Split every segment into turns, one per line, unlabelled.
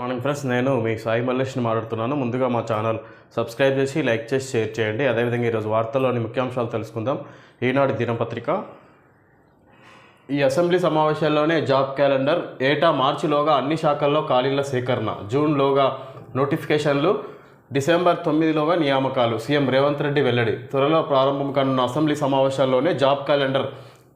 Morning friends నేను మీ సాయి మల్లేష్ని మాట్లాడుతున్నాను. ముందుగా మా ఛానల్ సబ్స్క్రైబ్ చేసి లైక్ చేసి షేర్ చేయండి. అదేవిధంగా ఈరోజు వార్తల్లోని ముఖ్యాంశాలు తెలుసుకుందాం. ఈనాడు దినపత్రిక. ఈ అసెంబ్లీ సమావేశాల్లోనే జాబ్ క్యాలెండర్ ఏటా మార్చిలోగా అన్ని శాఖల్లో ఖాళీల సేకరణ. జూన్లోగా నోటిఫికేషన్లు. డిసెంబర్ తొమ్మిదిలోగా నియామకాలు. సీఎం రేవంత్ రెడ్డి వెల్లడి. త్వరలో ప్రారంభం కానున్న అసెంబ్లీ సమావేశాల్లోనే జాబ్ క్యాలెండర్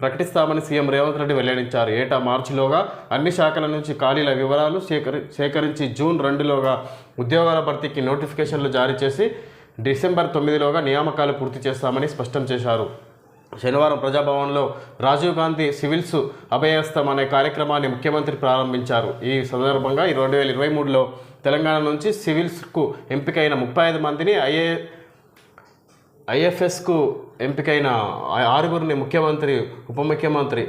ప్రకటిస్తామని సీఎం రేవంత్ రెడ్డి వెల్లడించారు. ఏటా మార్చిలోగా అన్ని శాఖల నుంచి ఖాళీల వివరాలు సేకరి సేకరించి జూన్ రెండులోగా ఉద్యోగాల భర్తీకి నోటిఫికేషన్లు జారీ చేసి డిసెంబర్ తొమ్మిదిలోగా నియామకాలు పూర్తి చేస్తామని స్పష్టం చేశారు. శనివారం ప్రజాభవన్లో రాజీవ్ గాంధీ సివిల్స్ అభయస్థం అనే కార్యక్రమాన్ని ముఖ్యమంత్రి ప్రారంభించారు. ఈ సందర్భంగా ఈ రెండు వేల ఇరవై మూడులో తెలంగాణ నుంచి సివిల్స్కు ఎంపికైన ముప్పై ఐదు మందిని ఐఏ ఐఎఫ్ఎస్కు ఎంపికైన ఆరుగురిని ముఖ్యమంత్రి ఉప ముఖ్యమంత్రి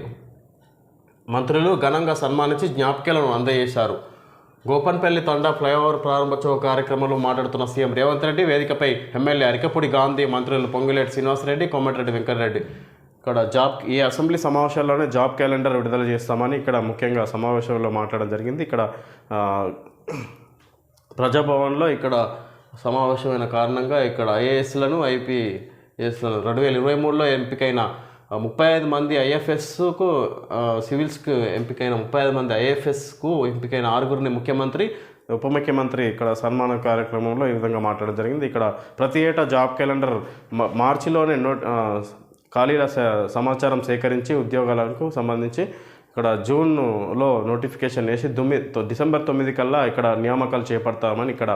మంత్రులు ఘనంగా సన్మానించి జ్ఞాపికలను అందజేశారు. గోపన్పల్లి తండా ఫ్లైఓవర్ ప్రారంభోత్సవ కార్యక్రమంలో మాట్లాడుతున్న సీఎం రేవంత్ రెడ్డి వేదికపై ఎమ్మెల్యే అరికపూడి గాంధీ మంత్రులు పొంగులేటి శ్రీనివాసరెడ్డి కోమటిరెడ్డి వెంకటరెడ్డి. ఇక్కడ జాబ్ ఈ అసెంబ్లీ సమావేశాల్లోనే జాబ్ క్యాలెండర్ విడుదల చేస్తామని ఇక్కడ ముఖ్యంగా సమావేశంలో మాట్లాడడం జరిగింది. ఇక్కడ ప్రజాభవన్లో ఇక్కడ సమావేశమైన కారణంగా ఇక్కడ ఐఏఎస్లను ఐపీఎస్లను రెండు వేల ఇరవై మూడులో ఎంపికైన ముప్పై ఐదు మంది ఐఎఫ్ఎస్కు సివిల్స్కు ఎంపికైన ముప్పై ఐదు మంది ఐఎఫ్ఎస్కు ఎంపికైన ఆరుగురిని ముఖ్యమంత్రి ఉప ముఖ్యమంత్రి ఇక్కడ సన్మాన కార్యక్రమంలో ఈ విధంగా మాట్లాడడం జరిగింది. ఇక్కడ ప్రతి ఏటా జాబ్ క్యాలెండర్ మార్చిలోనే నోట్ ఖాళీల స- సమాచారం సేకరించి ఉద్యోగాలకు సంబంధించి ఇక్కడ జూన్లో నోటిఫికేషన్ వేసి తొమ్మిది డిసెంబర్ తొమ్మిది కల్లా ఇక్కడ నియామకాలు చేపడతామని ఇక్కడ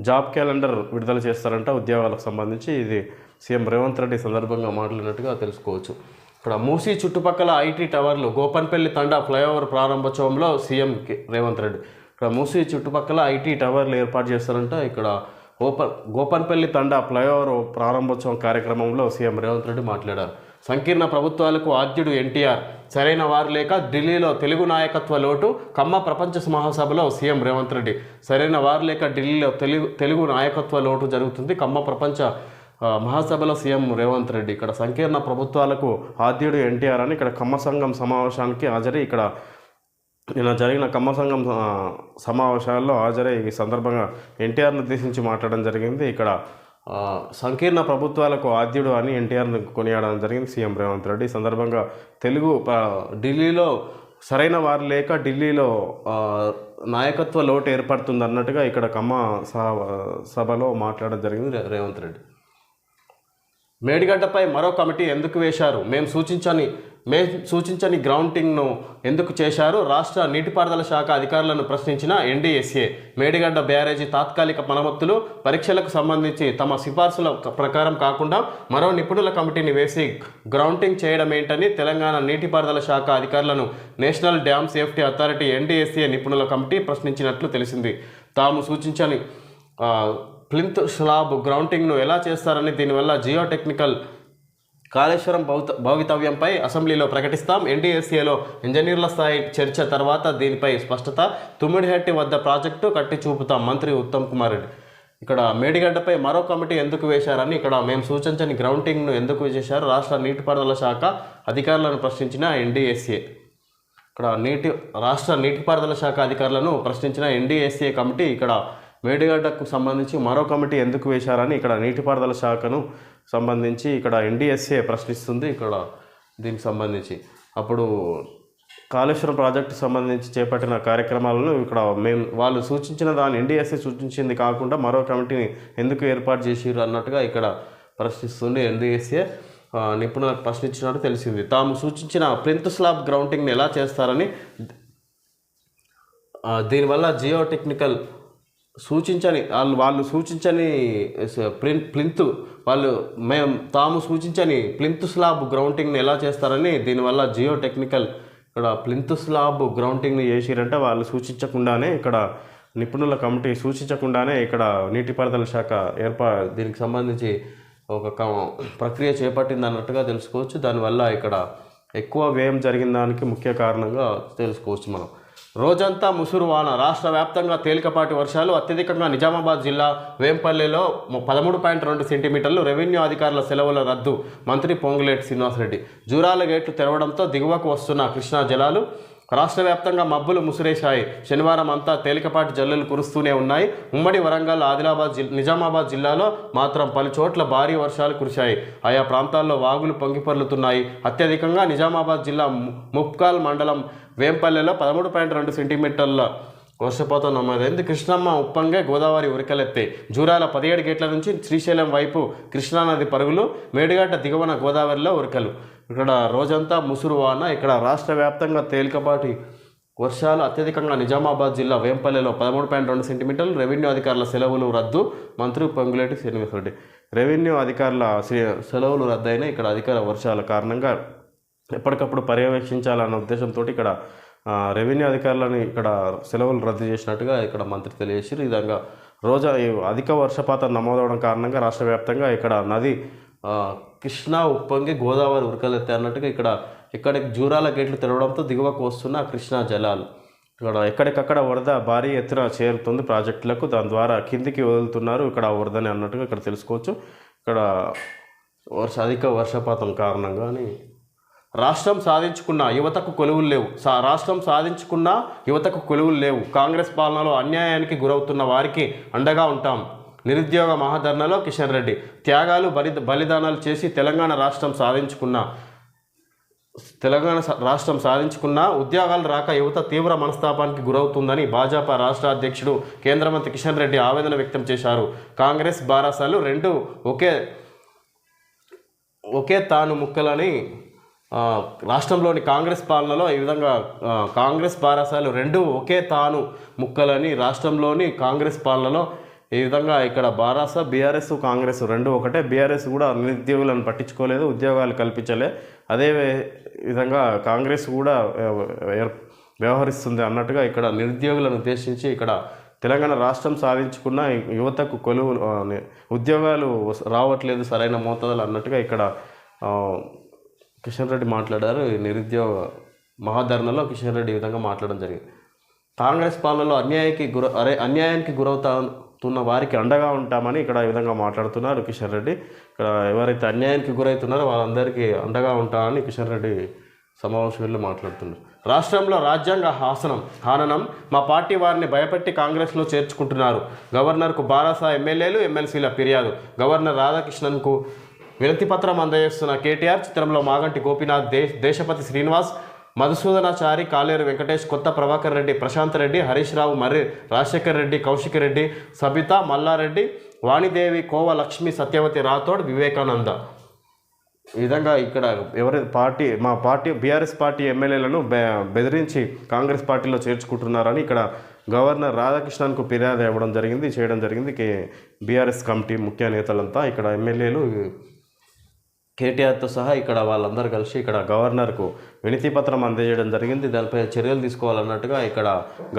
జాబ్ క్యాలెండర్ విడుదల చేస్తారంట ఉద్యోగాలకు సంబంధించి. ఇది సీఎం రేవంత్ రెడ్డి సందర్భంగా మాట్లాడినట్టుగా తెలుసుకోవచ్చు. ఇక్కడ మూసీ చుట్టుపక్కల ఐటీ టవర్లు గోపన్పల్లి తండా ఫ్లైఓవర్ ప్రారంభోత్సవంలో సీఎం కే- రేవంత్ రెడ్డి. ఇక్కడ మూసీ చుట్టుపక్కల ఐటీ టవర్లు ఏర్పాటు చేస్తారంట. ఇక్కడ ఓపన్ గోపన్పల్లి తండా ఫ్లైఓవర్ ప్రారంభోత్సవం కార్యక్రమంలో సీఎం రేవంత్ రెడ్డి మాట్లాడారు. సంకీర్ణ ప్రభుత్వాలకు ఆద్యుడు ఎన్టీఆర్. సరైన వారు లేక ఢిల్లీలో తెలుగు నాయకత్వ లోటు కమ్మ ప్రపంచ మహాసభలో సీఎం రేవంత్ రెడ్డి. సరైన వారు లేక ఢిల్లీలో తెలుగు తెలుగు నాయకత్వ లోటు జరుగుతుంది కమ్మ ప్రపంచ మహాసభలో సీఎం రేవంత్ రెడ్డి. ఇక్కడ సంకీర్ణ ప్రభుత్వాలకు ఆద్యుడు ఎన్టీఆర్ అని ఇక్కడ కమ్మ సంఘం సమావేశానికి హాజరై ఇక్కడ నిన్న జరిగిన కమ్మ సంఘం సమావేశాల్లో హాజరై ఈ సందర్భంగా ఎన్టీఆర్ను ఉద్దేశించి మాట్లాడడం జరిగింది. ఇక్కడ సంకీర్ణ ప్రభుత్వాలకు ఆద్యుడు అని ఎన్టీఆర్ను కొనియాడడం జరిగింది సీఎం రేవంత్ రెడ్డి. ఈ సందర్భంగా తెలుగు ఢిల్లీలో సరైన వారు లేక ఢిల్లీలో నాయకత్వ లోటు ఏర్పడుతుంది అన్నట్టుగా ఇక్కడ కమ్మ సభలో మాట్లాడడం జరిగింది రేవంత్ రెడ్డి. మేడిగడ్డపై మరో కమిటీ ఎందుకు వేశారు? మేము సూచించని మే సూచించని గ్రౌంటింగ్ను ఎందుకు చేశారు? రాష్ట్ర నీటిపారుదల శాఖ అధికారులను ప్రశ్నించిన ఎన్డీఎస్ఏ మేడిగడ్డ బ్యారేజీ తాత్కాలిక మరమ్మతులు పరీక్షలకు సంబంధించి తమ సిఫార్సుల ప్రకారం కాకుండా మరో నిపుణుల కమిటీని వేసి గ్రౌంటింగ్ చేయడం ఏంటని తెలంగాణ నీటిపారుదల శాఖ అధికారులను national dam safety authority NDSA నిపుణుల కమిటీ ప్రశ్నించినట్లు తెలిసింది. తాము సూచించని ప్లింత్ స్లాబ్ గ్రౌంటింగ్ను ఎలా చేస్తారని దీనివల్ల జియోటెక్నికల్ కాళేశ్వరం భౌత భవితవ్యంపై అసెంబ్లీలో ప్రకటిస్తాం. ఎన్డీఎస్ఏలో ఇంజనీర్ల స్థాయి చర్చ తర్వాత దీనిపై స్పష్టత. తుమ్మిడిహట్టి వద్ద ప్రాజెక్టు కట్టి చూపుతాం మంత్రి ఉత్తమ్ కుమార్ రెడ్డి. ఇక్కడ మేడిగడ్డపై మరో కమిటీ ఎందుకు వేశారని ఇక్కడ మేము సూచించని గ్రౌంటింగ్ను ఎందుకు చేశారు? రాష్ట్ర నీటిపారుదల శాఖ అధికారులను ప్రశ్నించిన ఎన్డీఎస్ఏ. ఇక్కడ నీటి రాష్ట్ర నీటిపారుదల శాఖ అధికారులను ప్రశ్నించిన ఎన్డీఎస్ఏ కమిటీ ఇక్కడ వేడిగడ్డకు సంబంధించి మరో కమిటీ ఎందుకు వేశారని ఇక్కడ నీటిపారుదల శాఖను సంబంధించి ఇక్కడ ఎన్డీఎస్ఏ ప్రశ్నిస్తుంది ఇక్కడ దీనికి సంబంధించి. అప్పుడు కాళేశ్వరం ప్రాజెక్టు సంబంధించి చేపట్టిన కార్యక్రమాలను ఇక్కడ మేము వాళ్ళు సూచించిన దాన్ని ఎన్డీఎస్ఏ సూచించింది కాకుండా మరో కమిటీని ఎందుకు ఏర్పాటు చేసిర్రు అన్నట్టుగా ఇక్కడ ప్రశ్నిస్తుంది ఎన్డీఎస్ఏ. నిపుణులకు ప్రశ్నించినట్టు తెలిసింది. తాము సూచించిన ప్రింట్ స్లాబ్ గ్రౌండింగ్ని ఎలా చేస్తారని దీనివల్ల జియో టెక్నికల్ సూచించని వాళ్ళు వాళ్ళు సూచించని ప్రింట్ ప్లిన్ ప్లింత్ వాళ్ళు మేము తాము సూచించని ప్లింత్ స్లాబ్ గ్రౌంటింగ్ని ఎలా చేస్తారని దీనివల్ల జియో టెక్నికల్ ఇక్కడ ప్లింత్ స్లాబ్ గ్రౌంటింగ్ని చేసిరంటే వాళ్ళు సూచించకుండానే ఇక్కడ నిపుణుల కమిటీ సూచించకుండానే ఇక్కడ నీటిపారుదల శాఖ ఏర్పా దీనికి సంబంధించి ఒక క- ప్రక్రియ చేపట్టింది అన్నట్టుగా తెలుసుకోవచ్చు. దానివల్ల ఇక్కడ ఎక్కువ వ్యయం జరిగిన దానికి ముఖ్య కారణంగా తెలుసుకోవచ్చు మనం. రోజంతా ముసురు వాన. రాష్ట్ర వ్యాప్తంగా తేలికపాటి వర్షాలు అత్యధికంగా నిజామాబాద్ జిల్లా వేంపల్లెలో పదమూడు పాయింట్ రెండు సెంటీమీటర్లు రెవెన్యూ అధికారుల సెలవుల రద్దు మంత్రి పొంగులేటి శ్రీనివాసరెడ్డి. జూరాల గేట్లు తెరవడంతో దిగువకు వస్తున్న కృష్ణా జలాలు రాష్ట్ర వ్యాప్తంగా మబ్బులు ముసిరేశాయి. శనివారం అంతా తేలికపాటి జల్లులు కురుస్తూనే ఉన్నాయి. ఉమ్మడి వరంగల్ ఆదిలాబాద్ జిల్ నిజామాబాద్ జిల్లాలో మాత్రం పలు చోట్ల భారీ వర్షాలు కురిశాయి. ఆయా ప్రాంతాల్లో వాగులు పొంగిపర్లుతున్నాయి అత్యధికంగా నిజామాబాద్ జిల్లా ముప్కాల్ మండలం వేంపల్లెలో పదమూడు పాయింట్ రెండు సెంటీమీటర్ల వర్షపాతం నమోదైంది కృష్ణమ్మ ఉప్పంగా గోదావరి ఉరికలెత్తే. జూరాల పదిహేడు గేట్ల నుంచి శ్రీశైలం వైపు కృష్ణానది పరుగులు మేడిగడ్డ దిగువన గోదావరిలో ఉరకలు. ఇక్కడ రోజంతా ముసురు వాన ఇక్కడ రాష్ట్ర వ్యాప్తంగా తేలికపాటి వర్షాలు అత్యధికంగా నిజామాబాద్ జిల్లా వేంపల్లెలో పదమూడు పాయింట్ రెండు సెంటీమీటర్లు రెవెన్యూ అధికారుల సెలవులు రద్దు మంత్రి పొంగులేటి శ్రీనివాసరెడ్డి రెవెన్యూ అధికారుల సెలవులు రద్దయిన ఇక్కడ అధికార వర్షాల కారణంగా ఎప్పటికప్పుడు పర్యవేక్షించాలన్న ఉద్దేశంతో ఇక్కడ రెవెన్యూ అధికారులను ఇక్కడ సెలవులు రద్దు చేసినట్టుగా ఇక్కడ మంత్రి తెలియజేసారు ఈ విధంగా రోజా అధిక వర్షపాతం నమోదవడం కారణంగా రాష్ట్ర వ్యాప్తంగా ఇక్కడ నది కృష్ణా ఉప్పొంగి గోదావరి ఉరకలెత్తే అన్నట్టుగా ఇక్కడ ఇక్కడ జూరాల గేట్లు తెరవడంతో దిగువకు వస్తున్న కృష్ణా జలాలు. ఇక్కడ ఎక్కడికక్కడ వరద భారీ ఎత్తున చేరుతుంది ప్రాజెక్టులకు. దాని ద్వారా కిందికి వదులుతున్నారు. ఇక్కడ వరదని అన్నట్టుగా ఇక్కడ తెలుసుకోవచ్చు. ఇక్కడ వర్ష అధిక వర్షపాతం కారణంగా అని రాష్ట్రం సాధించుకున్న యువతకు కొలువులు లేవు. సా రాష్ట్రం సాధించుకున్న యువతకు కొలువులు లేవు. కాంగ్రెస్ పాలనలో అన్యాయానికి గురవుతున్న వారికి అండగా ఉంటాం. నిరుద్యోగ మహాధర్నలో కిషన్ రెడ్డి. త్యాగాలు బలి బలిదానాలు చేసి తెలంగాణ రాష్ట్రం సాధించుకున్న తెలంగాణ రాష్ట్రం సాధించుకున్న ఉద్యోగాలు రాక యువత తీవ్ర మనస్తాపానికి గురవుతుందని భాజపా రాష్ట్ర అధ్యక్షుడు కేంద్ర మంత్రి కిషన్ రెడ్డి ఆవేదన వ్యక్తం చేశారు. కాంగ్రెస్ బారాసాలు రెండు ఒకే ఒకే తాను ముక్కలని రాష్ట్రంలోని కాంగ్రెస్ పాలనలో ఈ విధంగా కాంగ్రెస్ బారాసాలు రెండు ఒకే తాను ముక్కలని రాష్ట్రంలోని కాంగ్రెస్ పాలనలో ఈ విధంగా ఇక్కడ బారాస బీఆర్ఎస్ కాంగ్రెస్ రెండు ఒకటే. బీఆర్ఎస్ కూడా నిరుద్యోగులను పట్టించుకోలేదు ఉద్యోగాలు కల్పించలే. అదే విధంగా కాంగ్రెస్ కూడా వ్యవహరిస్తుంది అన్నట్టుగా ఇక్కడ నిరుద్యోగులను ఉద్దేశించి ఇక్కడ తెలంగాణ రాష్ట్రం సాధించుకున్న యువతకు కొలువు ఉద్యోగాలు రావట్లేదు సరైన మోతాదులు అన్నట్టుగా ఇక్కడ కిషన్ రెడ్డి మాట్లాడారు నిరుద్యోగ మహాధరణలో కిషన్ రెడ్డి ఈ విధంగా మాట్లాడడం జరిగింది. కాంగ్రెస్ పాలనలో అన్యాయానికి గుర అరే అన్యాయానికి గురవుతున్న వారికి అండగా ఉంటామని ఇక్కడ ఈ విధంగా మాట్లాడుతున్నారు కిషన్ రెడ్డి. ఇక్కడ ఎవరైతే అన్యాయానికి గురవుతున్నారో వాళ్ళందరికీ అండగా ఉంటామని కిషన్ రెడ్డి సమావేశంలో మాట్లాడుతున్నారు. రాష్ట్రంలో రాజ్యాంగ హాసనం హాననం మా పార్టీ వారిని భయపెట్టి కాంగ్రెస్లో చేర్చుకుంటున్నారు. గవర్నర్కు బారాసా ఎమ్మెల్యేలు ఎమ్మెల్సీల ఫిర్యాదు. గవర్నర్ రాధాకృష్ణన్కు వినతిపత్రం అందజేస్తున్న కేటీఆర్ చిత్రంలో మాగంటి గోపీనాథ్ దేశ్ దేశపతి శ్రీనివాస్ మధుసూదనాచారి కాలేరు వెంకటేష్ కొత్త ప్రభాకర్ రెడ్డి ప్రశాంత్ రెడ్డి హరీష్ రావు మర్రి రాజశేఖర్ రెడ్డి కౌశిక్ రెడ్డి సబిత మల్లారెడ్డి వాణిదేవి కోవ లక్ష్మి సత్యవతి రాథోడ్ వివేకానంద. ఈ విధంగా ఇక్కడ ఎవరి పార్టీ మా పార్టీ బీఆర్ఎస్ పార్టీ ఎమ్మెల్యేలను బె బెదిరించి కాంగ్రెస్ పార్టీలో చేర్చుకుంటున్నారని ఇక్కడ గవర్నర్ రాధాకృష్ణన్కు ఫిర్యాదు ఇవ్వడం జరిగింది చేయడం జరిగింది. కే బీఆర్ఎస్ కమిటీ ముఖ్య నేతలంతా ఇక్కడ ఎమ్మెల్యేలు కేటీఆర్తో సహా ఇక్కడ వాళ్ళందరూ కలిసి ఇక్కడ గవర్నర్కు వినతి పత్రం అందజేయడం జరిగింది. దానిపై చర్యలు తీసుకోవాలన్నట్టుగా ఇక్కడ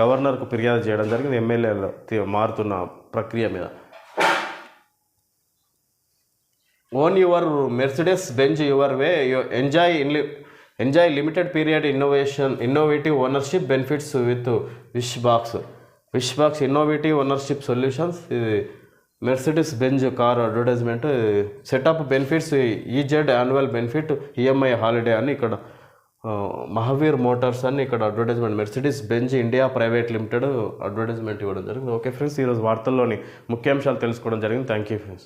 గవర్నర్కు ఫిర్యాదు చేయడం జరిగింది. ఎమ్మెల్యేలు మారుతున్న ప్రక్రియ మీద. Own your Mercedes Benz your way enjoy only enjoy limited period innovation innovative ownership benefits with wish box wish box innovative ownership solutions ఇది Mercedes Benz car advertisement setup benefits EZ annual benefit EMI holiday అని ఇక్కడ Mahavir Motors అని ఇక్కడ advertisement Mercedes Benz India private limited advertisement ఇవ్వడం జరిగింది. Okay friends ఈరోజు వార్తల్లోని ముఖ్యాంశాలు తెలుసుకోవడం జరిగింది. Thank you friends